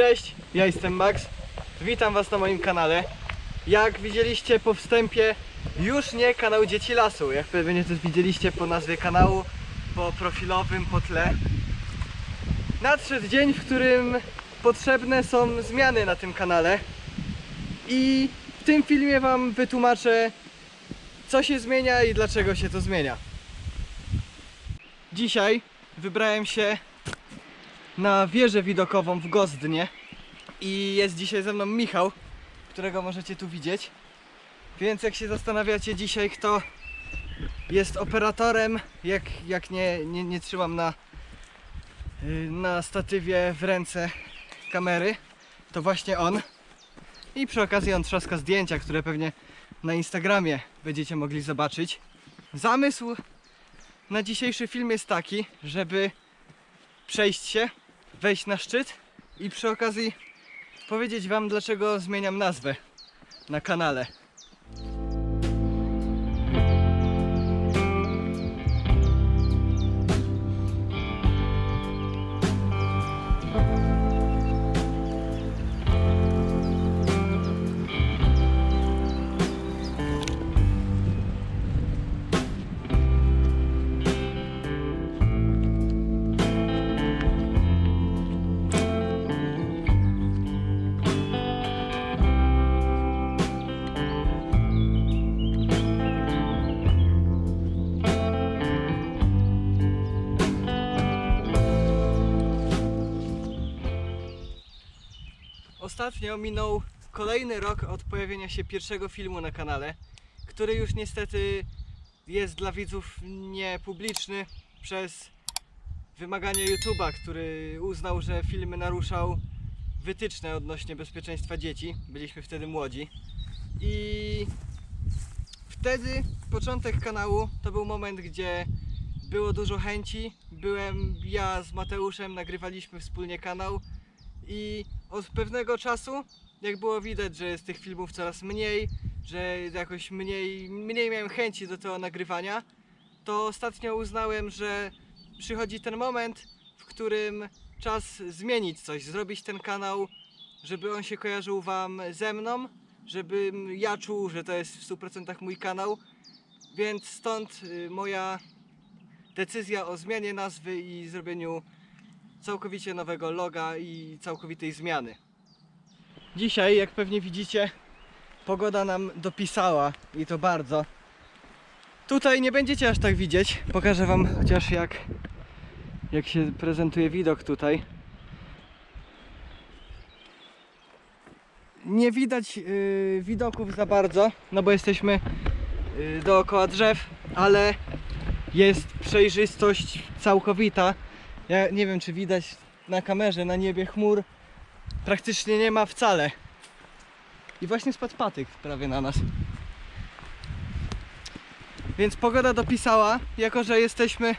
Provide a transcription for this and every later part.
Cześć, ja jestem Max. Witam Was na moim kanale. Jak widzieliście po wstępie, już nie kanał Dzieci Lasu. Jak pewnie też widzieliście po nazwie kanału, po profilowym, po tle. Nadszedł dzień, w którym potrzebne są zmiany na tym kanale. I w tym filmie Wam wytłumaczę, co się zmienia i dlaczego się to zmienia. Dzisiaj wybrałem się na wieżę widokową w Gozdnie i jest dzisiaj ze mną Michał, którego możecie tu widzieć. Więc jak się zastanawiacie dzisiaj, kto jest operatorem, jak, jak nie, nie, nie trzymam na, y, na statywie w ręce kamery, to właśnie on. I przy okazji on trzaska zdjęcia, które pewnie na Instagramie będziecie mogli zobaczyć. Zamysł na dzisiejszy film jest taki, żeby przejść się, wejść na szczyt i przy okazji powiedzieć Wam, dlaczego zmieniam nazwę na kanale. Ostatnio minął kolejny rok od pojawienia się pierwszego filmu na kanale, który już niestety jest dla widzów niepubliczny przez wymagania YouTube'a, który uznał, że film naruszał wytyczne odnośnie bezpieczeństwa dzieci. Byliśmy wtedy młodzi. I wtedy początek kanału to był moment, gdzie było dużo chęci. Byłem ja z Mateuszem, nagrywaliśmy wspólnie kanał i od pewnego czasu, jak było widać, że jest tych filmów coraz mniej, że jakoś mniej, mniej miałem chęci do tego nagrywania, to ostatnio uznałem, że przychodzi ten moment, w którym czas zmienić coś, zrobić ten kanał, żeby on się kojarzył Wam ze mną, żebym ja czuł, że to jest w 100% mój kanał, więc stąd y, moja decyzja o zmianie nazwy i zrobieniu całkowicie nowego loga i całkowitej zmiany. Dzisiaj, jak pewnie widzicie, pogoda nam dopisała i to bardzo. Tutaj nie będziecie aż tak widzieć. Pokażę wam chociaż jak, jak się prezentuje widok tutaj. Nie widać yy, widoków za bardzo, no bo jesteśmy yy, dookoła drzew, ale jest przejrzystość całkowita. Ja nie wiem, czy widać na kamerze, na niebie chmur praktycznie nie ma wcale. I właśnie spadł patyk prawie na nas. Więc pogoda dopisała, jako że jesteśmy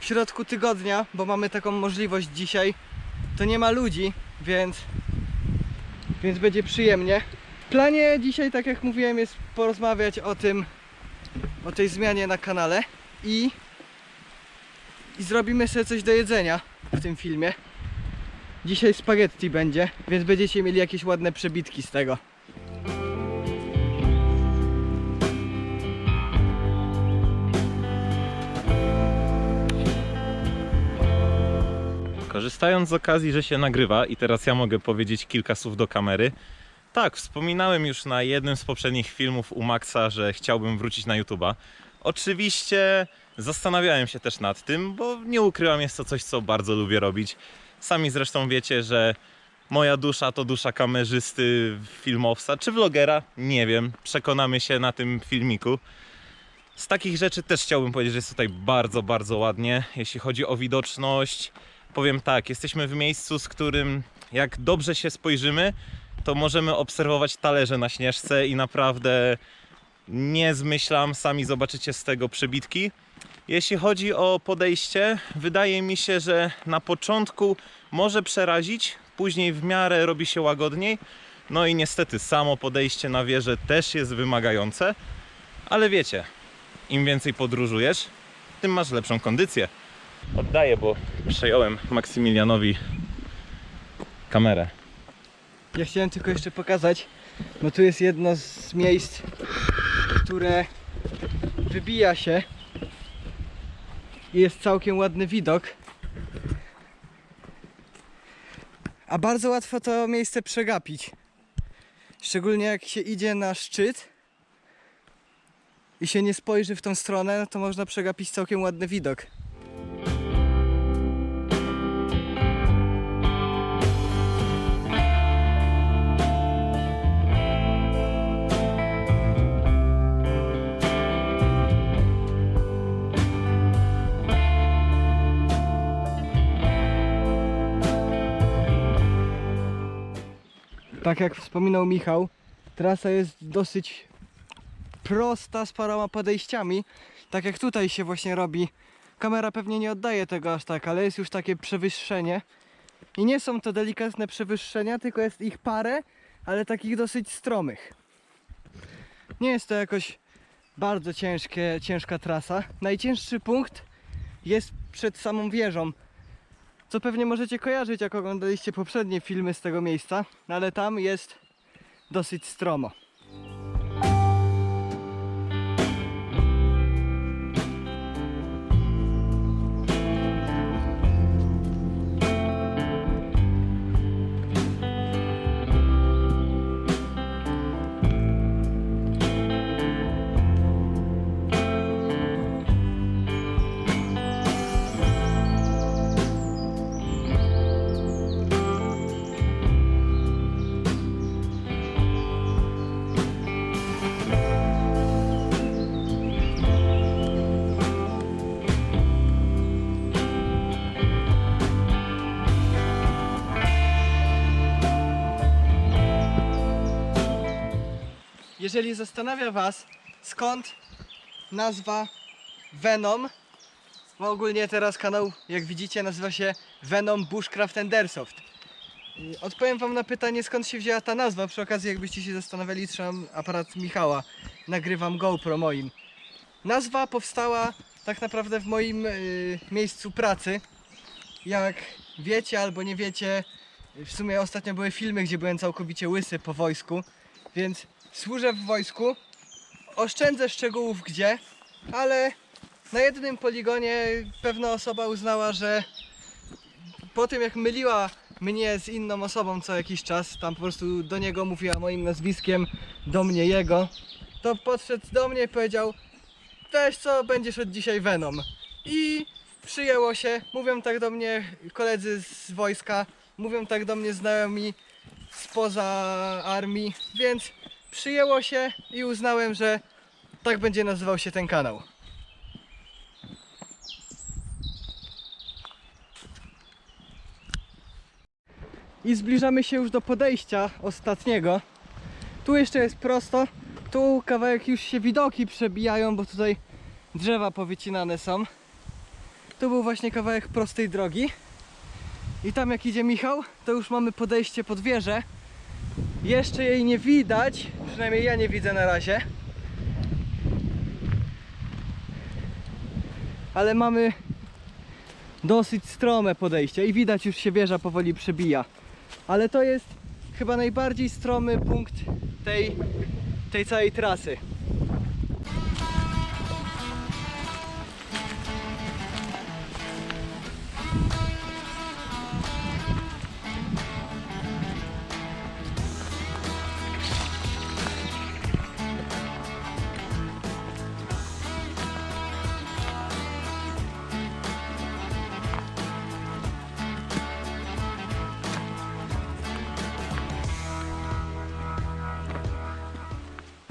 w środku tygodnia, bo mamy taką możliwość dzisiaj, to nie ma ludzi, więc, więc będzie przyjemnie. W planie dzisiaj, tak jak mówiłem, jest porozmawiać o tym, o tej zmianie na kanale i i zrobimy sobie coś do jedzenia w tym filmie. Dzisiaj spaghetti będzie, więc będziecie mieli jakieś ładne przebitki z tego. Korzystając z okazji, że się nagrywa i teraz ja mogę powiedzieć kilka słów do kamery. Tak, wspominałem już na jednym z poprzednich filmów u Maxa, że chciałbym wrócić na YouTube'a. Oczywiście zastanawiałem się też nad tym, bo nie ukrywam, jest to coś, co bardzo lubię robić. Sami zresztą wiecie, że moja dusza to dusza kamerzysty, filmowca czy vlogera, nie wiem, przekonamy się na tym filmiku. Z takich rzeczy też chciałbym powiedzieć, że jest tutaj bardzo, bardzo ładnie. Jeśli chodzi o widoczność, powiem tak, jesteśmy w miejscu, z którym jak dobrze się spojrzymy, to możemy obserwować talerze na śnieżce i naprawdę nie zmyślam, sami zobaczycie z tego przebitki. Jeśli chodzi o podejście, wydaje mi się, że na początku może przerazić, później w miarę robi się łagodniej. No i niestety samo podejście na wieżę też jest wymagające, ale wiecie, im więcej podróżujesz, tym masz lepszą kondycję. Oddaję, bo przejąłem Maksymilianowi kamerę. Ja chciałem tylko jeszcze pokazać, bo tu jest jedno z miejsc, które wybija się i jest całkiem ładny widok. A bardzo łatwo to miejsce przegapić. Szczególnie jak się idzie na szczyt i się nie spojrzy w tą stronę, to można przegapić całkiem ładny widok. Tak jak wspominał Michał, trasa jest dosyć prosta z paroma podejściami. Tak jak tutaj się właśnie robi. Kamera pewnie nie oddaje tego aż tak, ale jest już takie przewyższenie. I nie są to delikatne przewyższenia, tylko jest ich parę, ale takich dosyć stromych. Nie jest to jakoś bardzo ciężkie, ciężka trasa. Najcięższy punkt jest przed samą wieżą. Co pewnie możecie kojarzyć, jak oglądaliście poprzednie filmy z tego miejsca, ale tam jest dosyć stromo. Jeżeli zastanawia Was, skąd nazwa Venom, bo ogólnie teraz kanał, jak widzicie, nazywa się Venom Bushcraft. I Odpowiem Wam na pytanie, skąd się wzięła ta nazwa. Przy okazji, jakbyście się zastanawiali, trzymam aparat Michała. Nagrywam GoPro moim. Nazwa powstała tak naprawdę w moim y, miejscu pracy. Jak wiecie albo nie wiecie, w sumie ostatnio były filmy, gdzie byłem całkowicie łysy po wojsku, więc służę w wojsku. Oszczędzę szczegółów gdzie, ale na jednym poligonie pewna osoba uznała, że po tym jak myliła mnie z inną osobą co jakiś czas, tam po prostu do niego mówiła moim nazwiskiem, do mnie jego, to podszedł do mnie i powiedział weź co, będziesz od dzisiaj Venom. I przyjęło się, mówią tak do mnie koledzy z wojska, mówią tak do mnie znajomi spoza armii, więc przyjęło się i uznałem, że tak będzie nazywał się ten kanał. I zbliżamy się już do podejścia ostatniego. Tu jeszcze jest prosto. Tu kawałek już się widoki przebijają, bo tutaj drzewa powycinane są. Tu był właśnie kawałek prostej drogi. I tam jak idzie Michał, to już mamy podejście pod wieżę. Jeszcze jej nie widać, przynajmniej ja nie widzę na razie. Ale mamy dosyć strome podejście i widać już się wieża powoli przebija. Ale to jest chyba najbardziej stromy punkt tej, tej całej trasy.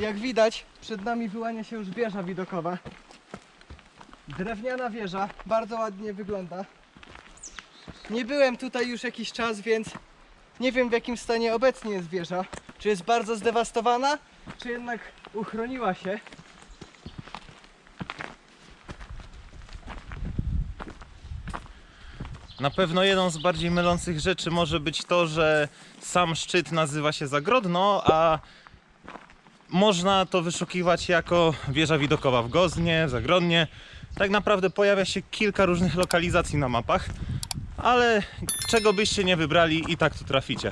Jak widać, przed nami wyłania się już wieża widokowa. Drewniana wieża, bardzo ładnie wygląda. Nie byłem tutaj już jakiś czas, więc nie wiem w jakim stanie obecnie jest wieża. Czy jest bardzo zdewastowana, czy jednak uchroniła się. Na pewno jedną z bardziej mylących rzeczy może być to, że sam szczyt nazywa się Zagrodno, a można to wyszukiwać jako wieża widokowa w Goznie, Zagrodnie. Tak naprawdę pojawia się kilka różnych lokalizacji na mapach, ale czego byście nie wybrali i tak tu traficie.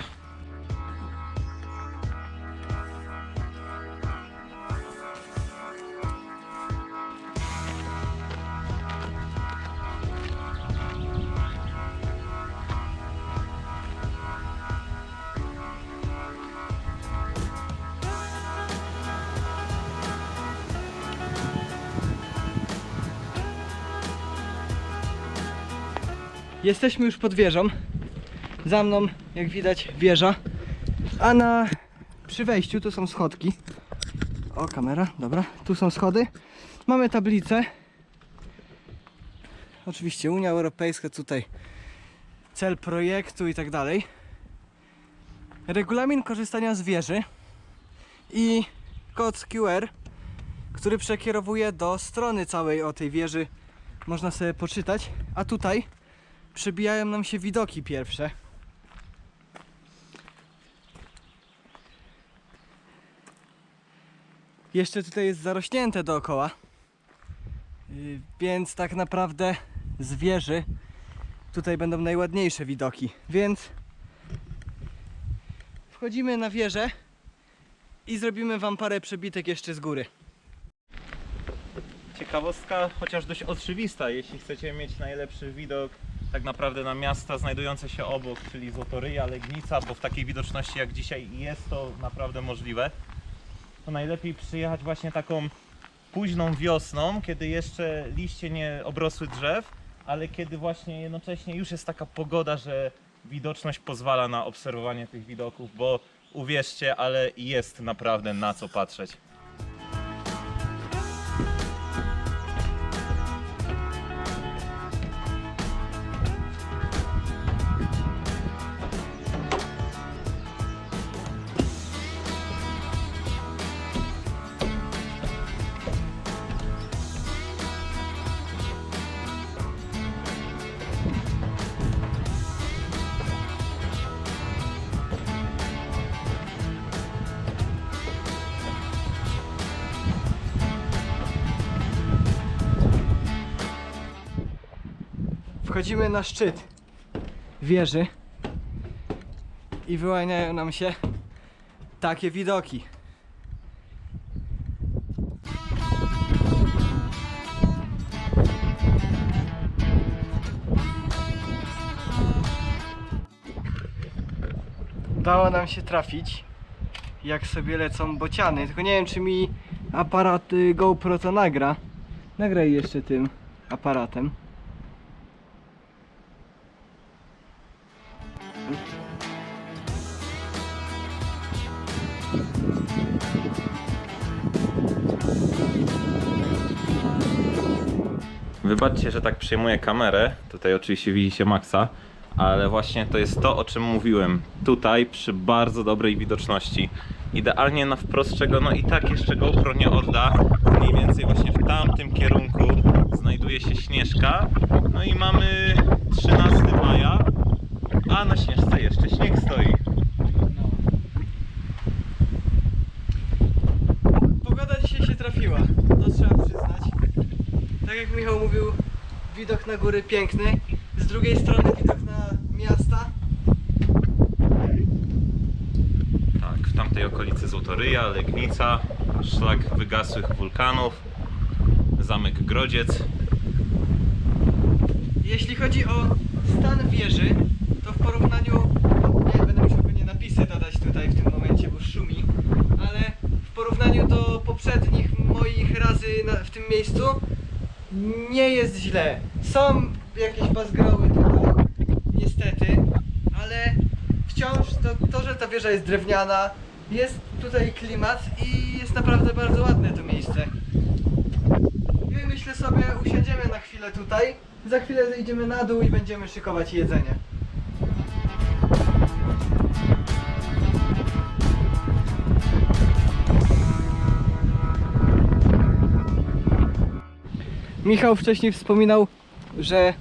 Jesteśmy już pod wieżą. Za mną, jak widać, wieża. A na przy wejściu tu są schodki. O, kamera, dobra. Tu są schody. Mamy tablicę. Oczywiście Unia Europejska tutaj cel projektu i tak dalej. Regulamin korzystania z wieży i kod QR, który przekierowuje do strony całej o tej wieży. Można sobie poczytać, a tutaj przebijają nam się widoki pierwsze. Jeszcze tutaj jest zarośnięte dookoła. Yy, Więc tak naprawdę z wieży tutaj będą najładniejsze widoki. Więc wchodzimy na wieżę i zrobimy wam parę przebitek jeszcze z góry. Ciekawostka, chociaż dość oczywista, jeśli chcecie mieć najlepszy widok tak naprawdę na miasta znajdujące się obok, czyli Złotoryja, Legnica, bo w takiej widoczności jak dzisiaj jest to naprawdę możliwe, to najlepiej przyjechać właśnie taką późną wiosną, kiedy jeszcze liście nie obrosły drzew, ale kiedy właśnie jednocześnie już jest taka pogoda, że widoczność pozwala na obserwowanie tych widoków, bo uwierzcie, ale jest naprawdę na co patrzeć. Wchodzimy na szczyt wieży i wyłaniają nam się takie widoki. Udało nam się trafić, jak sobie lecą bociany. Tylko nie wiem, czy mi aparat y, GoPro to nagra. Nagraj jeszcze tym aparatem. Wybaczcie, że tak przejmuję kamerę. Tutaj oczywiście widzicie Maxa, ale właśnie to jest to, o czym mówiłem. Tutaj przy bardzo dobrej widoczności. Idealnie na wprost czego, no i tak jeszcze GoPro nie odda. Mniej więcej właśnie w tamtym kierunku znajduje się Śnieżka. No i mamy 13 maja, a na Śnieżce jeszcze śnieg stoi. Pogoda dzisiaj się trafiła, to trzeba przyznać. Tak jak Michał mówił, widok na góry piękny, z drugiej strony widok na miasta. Tak, w tamtej okolicy Złotoryja, Legnica, szlak wygasłych wulkanów, zamek Grodziec. Jeśli chodzi o stan wieży, to w porównaniu, nie będę musiał pewnie napisy dodać tutaj w tym momencie, bo szumi, ale w porównaniu do poprzednich moich razy na, w tym miejscu nie jest źle. Są jakieś bazgroły tutaj, niestety, ale wciąż to, to, że ta wieża jest drewniana, jest tutaj klimat i jest naprawdę bardzo ładne to miejsce. I myślę sobie, usiądziemy na chwilę tutaj, za chwilę zejdziemy na dół i będziemy szykować jedzenie. Michał wcześniej wspominał, że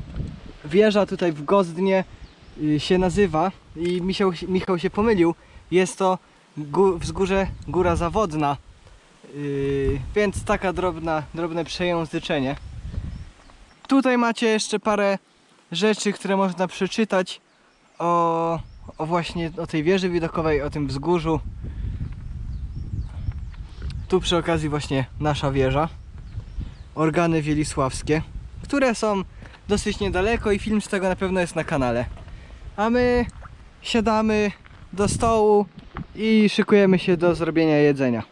wieża tutaj w Gozdnie y, się nazywa i Michał, Michał się pomylił. Jest to gó- wzgórze Góra Zawodna. Yy, więc taka drobna, drobne przejęzyczenie. Tutaj macie jeszcze parę rzeczy, które można przeczytać o, o właśnie o tej wieży widokowej, o tym wzgórzu. Tu przy okazji właśnie nasza wieża. Organy Wielisławskie, które są dosyć niedaleko i film z tego na pewno jest na kanale. A my siadamy do stołu i szykujemy się do zrobienia jedzenia.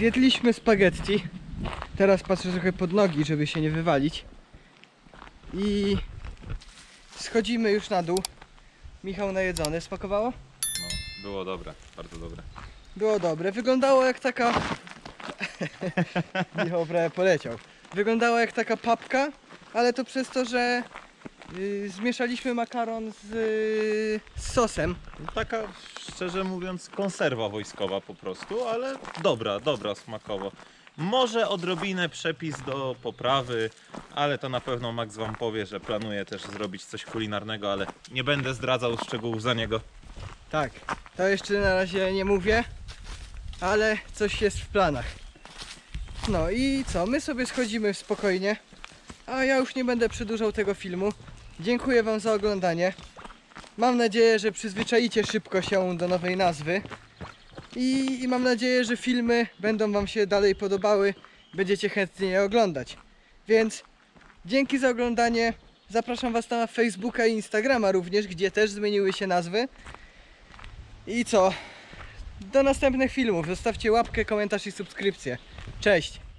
Zjedliśmy spaghetti. Teraz patrzę trochę pod nogi, żeby się nie wywalić. I schodzimy już na dół. Michał najedzony. Smakowało? No, było dobre, bardzo dobre. Było dobre. Wyglądało jak taka... Michał prawie poleciał. Wyglądało jak taka papka, ale to przez to, że y, zmieszaliśmy makaron z, y, z sosem. Taka, szczerze mówiąc, konserwa wojskowa po prostu, ale dobra, dobra smakowo. Może odrobinę przepis do poprawy, ale to na pewno Max wam powie, że planuje też zrobić coś kulinarnego, ale nie będę zdradzał szczegółów za niego. Tak, to jeszcze na razie nie mówię, ale coś jest w planach. No i co, my sobie schodzimy spokojnie, a ja już nie będę przedłużał tego filmu. Dziękuję Wam za oglądanie. Mam nadzieję, że przyzwyczaicie szybko się do nowej nazwy. I, I mam nadzieję, że filmy będą Wam się dalej podobały, będziecie chętnie je oglądać. Więc dzięki za oglądanie. Zapraszam Was na Facebooka i Instagrama również, gdzie też zmieniły się nazwy. I co? Do następnych filmów. Zostawcie łapkę, komentarz i subskrypcję. Cześć!